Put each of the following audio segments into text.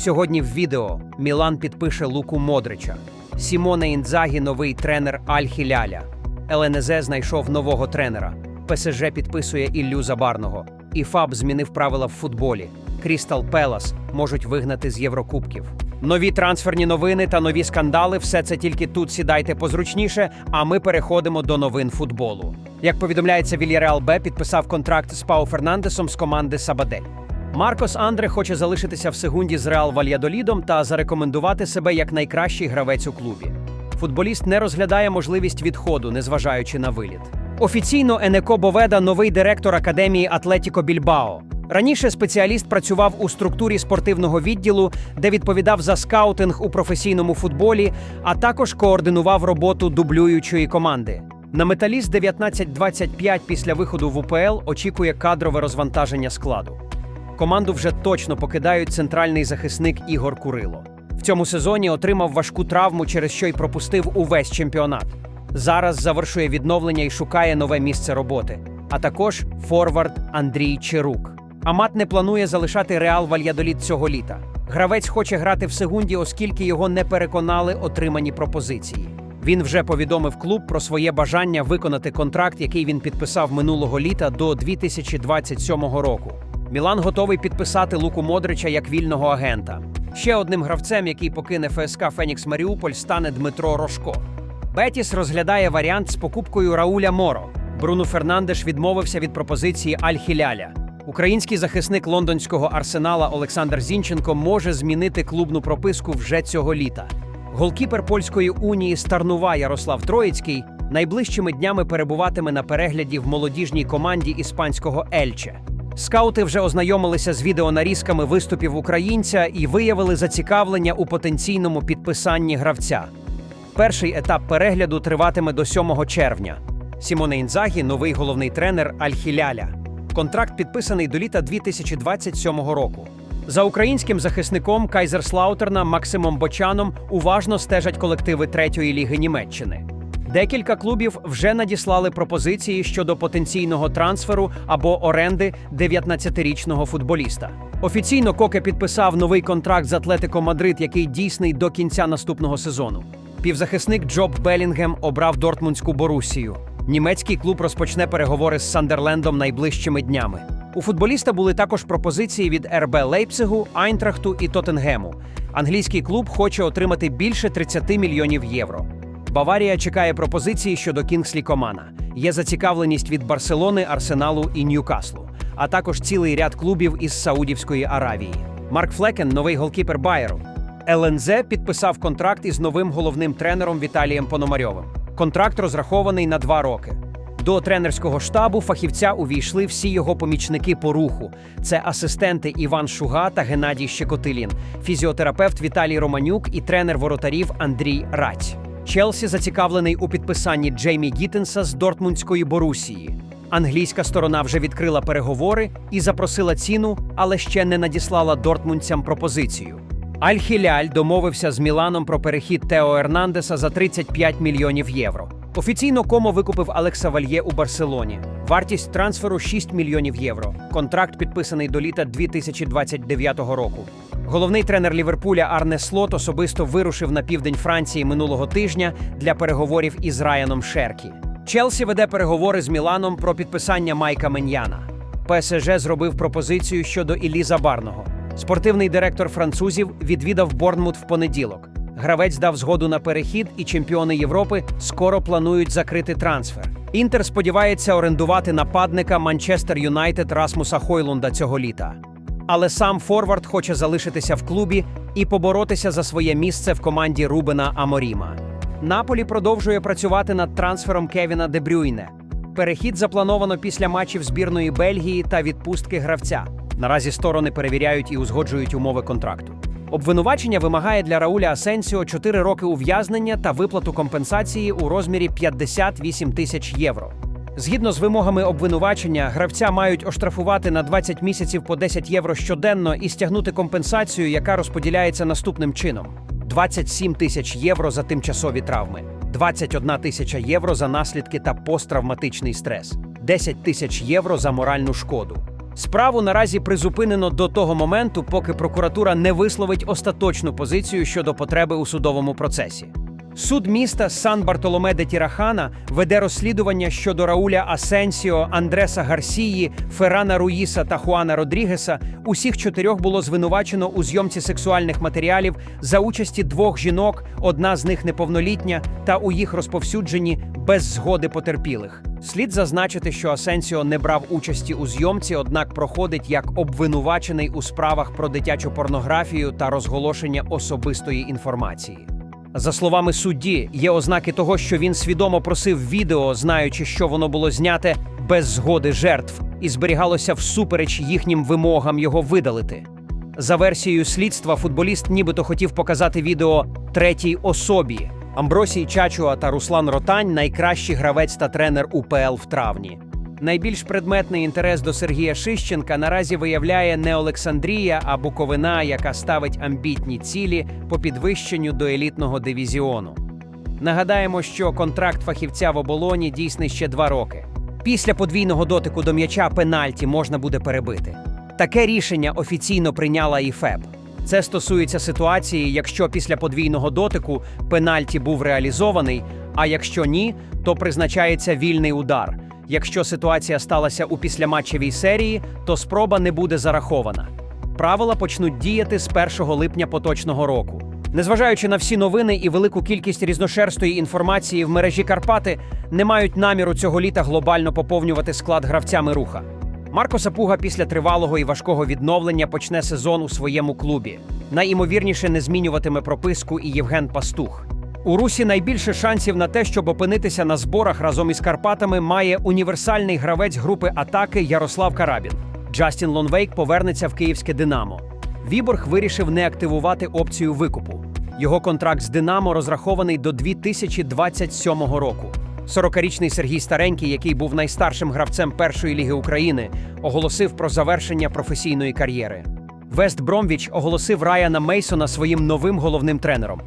Сьогодні в відео Мілан підпише Луку Модрича. Сімоне Інзагі новий тренер Аль-Хіляля. ЛНЗ знайшов нового тренера. ПСЖ підписує Іллю Забарного. І ФАБ змінив правила в футболі. Крістал Пелас можуть вигнати з Єврокубків. Нові трансферні новини та нові скандали все це тільки тут сідайте позручніше, а ми переходимо до новин футболу. Як повідомляється, Вільяреал Б підписав контракт з Пау Фернандесом з команди Сабадель. Маркос Андре хоче залишитися в секунді з Реал Вальядолідом та зарекомендувати себе як найкращий гравець у клубі. Футболіст не розглядає можливість відходу, незважаючи на виліт. Офіційно Енеко Боведа новий директор академії Атлетіко Більбао. Раніше спеціаліст працював у структурі спортивного відділу, де відповідав за скаутинг у професійному футболі, а також координував роботу дублюючої команди. На металіст 19-25 після виходу в УПЛ очікує кадрове розвантаження складу. Команду вже точно покидають центральний захисник Ігор Курило. В цьому сезоні отримав важку травму, через що й пропустив увесь чемпіонат. Зараз завершує відновлення і шукає нове місце роботи, а також форвард Андрій Чирук. Амат не планує залишати Реал Вальядоліт цього літа. Гравець хоче грати в секунді, оскільки його не переконали отримані пропозиції. Він вже повідомив клуб про своє бажання виконати контракт, який він підписав минулого літа до 2027 року. Мілан готовий підписати Луку Модрича як вільного агента. Ще одним гравцем, який покине ФСК Фенікс Маріуполь, стане Дмитро Рожко. Бетіс розглядає варіант з покупкою Рауля Моро. Бруно Фернандеш відмовився від пропозиції Аль-Хіляля. Український захисник лондонського арсенала Олександр Зінченко може змінити клубну прописку вже цього літа. Голкіпер польської унії Старнува Ярослав Троїцький найближчими днями перебуватиме на перегляді в молодіжній команді іспанського Ельче. Скаути вже ознайомилися з відеонарізками виступів українця і виявили зацікавлення у потенційному підписанні гравця. Перший етап перегляду триватиме до 7 червня. Сімоне Інзагі – новий головний тренер Аль-Хіляля. Контракт підписаний до літа 2027 року. За українським захисником Кайзерслаутерна Максимом Бочаном уважно стежать колективи третьої ліги Німеччини. Декілька клубів вже надіслали пропозиції щодо потенційного трансферу або оренди 19-річного футболіста. Офіційно Коке підписав новий контракт з Атлетико Мадрид, який дійсний до кінця наступного сезону. Півзахисник Джоб Белінгем обрав Дортмундську Борусію. Німецький клуб розпочне переговори з Сандерлендом найближчими днями. У футболіста були також пропозиції від РБ Лейпцигу, Айнтрахту і Тоттенгему. Англійський клуб хоче отримати більше 30 мільйонів євро. Баварія чекає пропозиції щодо Кінгслі Комана. Є зацікавленість від Барселони, Арсеналу і Ньюкаслу, а також цілий ряд клубів із Саудівської Аравії. Марк Флекен, новий голкіпер Байеру. ЛНЗ підписав контракт із новим головним тренером Віталієм Пономарьовим. Контракт розрахований на два роки. До тренерського штабу фахівця увійшли всі його помічники по руху. Це асистенти Іван Шуга та Геннадій Щекотилін, фізіотерапевт Віталій Романюк і тренер воротарів Андрій Рать. Челсі зацікавлений у підписанні Джеймі Гіттенса з Дортмундської Борусії. Англійська сторона вже відкрила переговори і запросила ціну, але ще не надіслала дортмундцям пропозицію. Аль-Хіляль домовився з Міланом про перехід Тео Ернандеса за 35 мільйонів євро. Офіційно Комо викупив Алекса Вальє у Барселоні. Вартість трансферу 6 мільйонів євро. Контракт підписаний до літа 2029 року. Головний тренер Ліверпуля Арне Слот особисто вирушив на південь Франції минулого тижня для переговорів із Раяном Шеркі. Челсі веде переговори з Міланом про підписання Майка Меньяна. ПСЖ зробив пропозицію щодо Іллі Забарного. Спортивний директор французів відвідав Борнмут в понеділок. Гравець дав згоду на перехід, і чемпіони Європи скоро планують закрити трансфер. Інтер сподівається орендувати нападника Манчестер Юнайтед Расмуса Хойлунда цього літа. Але сам Форвард хоче залишитися в клубі і поборотися за своє місце в команді Рубена Аморіма. Наполі продовжує працювати над трансфером Кевіна Де Брюйне. Перехід заплановано після матчів збірної Бельгії та відпустки гравця. Наразі сторони перевіряють і узгоджують умови контракту. Обвинувачення вимагає для Рауля Асенсіо 4 роки ув'язнення та виплату компенсації у розмірі 58 тисяч євро. Згідно з вимогами обвинувачення, гравця мають оштрафувати на 20 місяців по 10 євро щоденно і стягнути компенсацію, яка розподіляється наступним чином: 27 тисяч євро за тимчасові травми, 21 тисяча євро за наслідки та посттравматичний стрес, 10 тисяч євро за моральну шкоду. Справу наразі призупинено до того моменту, поки прокуратура не висловить остаточну позицію щодо потреби у судовому процесі. Суд міста Сан Бартоломе де Тірахана веде розслідування щодо Рауля Асенсіо, Андреса Гарсії, Феррана Руїса та Хуана Родрігеса. Усіх чотирьох було звинувачено у зйомці сексуальних матеріалів за участі двох жінок, одна з них неповнолітня, та у їх розповсюдженні без згоди потерпілих. Слід зазначити, що Асенсіо не брав участі у зйомці, однак проходить як обвинувачений у справах про дитячу порнографію та розголошення особистої інформації. За словами судді, є ознаки того, що він свідомо просив відео, знаючи, що воно було зняте без згоди жертв, і зберігалося всупереч їхнім вимогам його видалити. За версією слідства, футболіст нібито хотів показати відео третій особі. Амбросій Чачуа та Руслан Ротань найкращий гравець та тренер УПЛ в травні. Найбільш предметний інтерес до Сергія Шищенка наразі виявляє не Олександрія, а Буковина, яка ставить амбітні цілі по підвищенню до елітного дивізіону. Нагадаємо, що контракт фахівця в оболоні дійсний ще два роки. Після подвійного дотику до м'яча пенальті можна буде перебити. Таке рішення офіційно прийняла і ФЕБ. Це стосується ситуації, якщо після подвійного дотику пенальті був реалізований, а якщо ні, то призначається вільний удар. Якщо ситуація сталася у післяматчевій серії, то спроба не буде зарахована. Правила почнуть діяти з 1 липня поточного року. Незважаючи на всі новини і велику кількість різношерстої інформації в мережі Карпати, не мають наміру цього літа глобально поповнювати склад гравцями руха. Марко Сапуга після тривалого і важкого відновлення почне сезон у своєму клубі. Найімовірніше не змінюватиме прописку і Євген Пастух. У Русі найбільше шансів на те, щоб опинитися на зборах разом із Карпатами, має універсальний гравець групи атаки Ярослав Карабін. Джастін Лонвейк повернеться в київське Динамо. Віборг вирішив не активувати опцію викупу. Його контракт з Динамо розрахований до 2027 року. 40-річний Сергій Старенький, який був найстаршим гравцем першої ліги України, оголосив про завершення професійної кар'єри. Вест Бромвіч оголосив Райана Мейсона своїм новим головним тренером.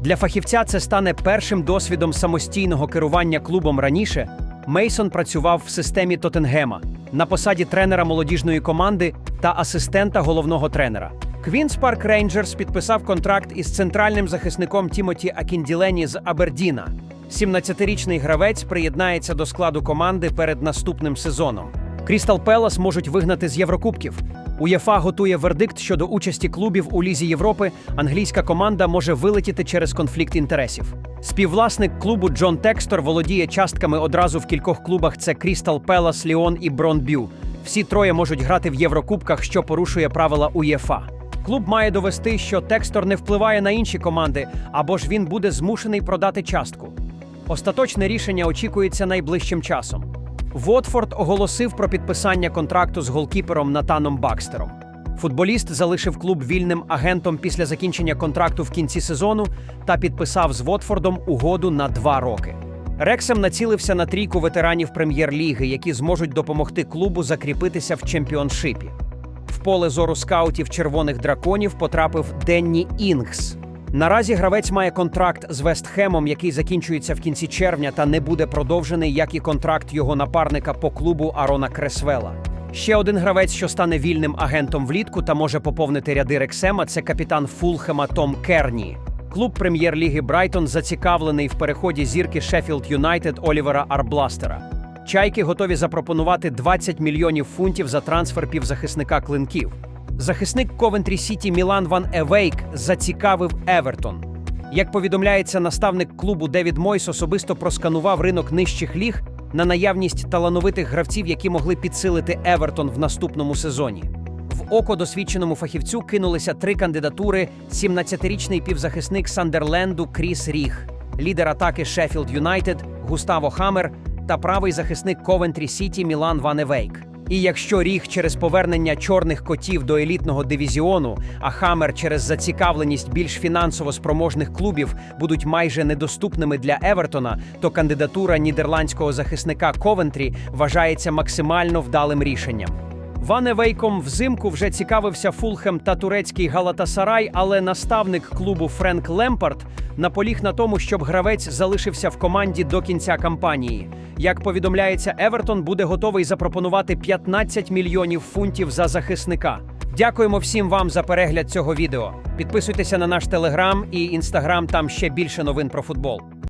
Для фахівця це стане першим досвідом самостійного керування клубом раніше. Мейсон працював в системі Тоттенгема на посаді тренера молодіжної команди та асистента головного тренера. Квінс Парк Рейнджерс підписав контракт із центральним захисником Тімоті Акінділені з Абердіна. 17-річний гравець приєднається до складу команди перед наступним сезоном. Крістал Пелас можуть вигнати з Єврокубків. УЄФА готує вердикт щодо участі клубів у Лізі Європи. Англійська команда може вилетіти через конфлікт інтересів. Співвласник клубу Джон Текстор володіє частками одразу в кількох клубах: це Крістал Пелас, Ліон і Бронбю. Всі троє можуть грати в Єврокубках, що порушує правила УЄФА. Клуб має довести, що Текстор не впливає на інші команди, або ж він буде змушений продати частку. Остаточне рішення очікується найближчим часом. Вотфорд оголосив про підписання контракту з голкіпером Натаном Бакстером. Футболіст залишив клуб вільним агентом після закінчення контракту в кінці сезону та підписав з Вотфордом угоду на два роки. Рексем націлився на трійку ветеранів прем'єр-ліги, які зможуть допомогти клубу закріпитися в чемпіоншипі. В поле зору скаутів червоних драконів потрапив Денні Інгс. Наразі гравець має контракт з Вестхемом, який закінчується в кінці червня та не буде продовжений, як і контракт його напарника по клубу Арона Кресвела. Ще один гравець, що стане вільним агентом влітку та може поповнити ряди Рексема, це капітан Фулхема Том Керні. Клуб прем'єр-ліги Брайтон зацікавлений в переході зірки Шеффілд Юнайтед Олівера Арбластера. Чайки готові запропонувати 20 мільйонів фунтів за трансфер півзахисника клинків. Захисник Ковентрі Сіті Мілан Ван Евейк зацікавив Евертон. Як повідомляється, наставник клубу Девід Мойс особисто просканував ринок нижчих ліг на наявність талановитих гравців, які могли підсилити Евертон в наступному сезоні. В око досвідченому фахівцю кинулися три кандидатури: 17-річний півзахисник Сандерленду Кріс Ріг, лідер атаки Шеффілд Юнайтед Густаво Хамер та правий захисник Ковентрі Сіті Мілан Ван Евейк. І якщо ріг через повернення чорних котів до елітного дивізіону, а Хамер через зацікавленість більш фінансово спроможних клубів будуть майже недоступними для Евертона, то кандидатура нідерландського захисника Ковентрі вважається максимально вдалим рішенням. Ване Вейком взимку вже цікавився Фулхем та турецький Галатасарай, але наставник клубу Френк Лемпард наполіг на тому, щоб гравець залишився в команді до кінця кампанії. Як повідомляється, Евертон буде готовий запропонувати 15 мільйонів фунтів за захисника. Дякуємо всім вам за перегляд цього відео. Підписуйтеся на наш телеграм і інстаграм, там ще більше новин про футбол.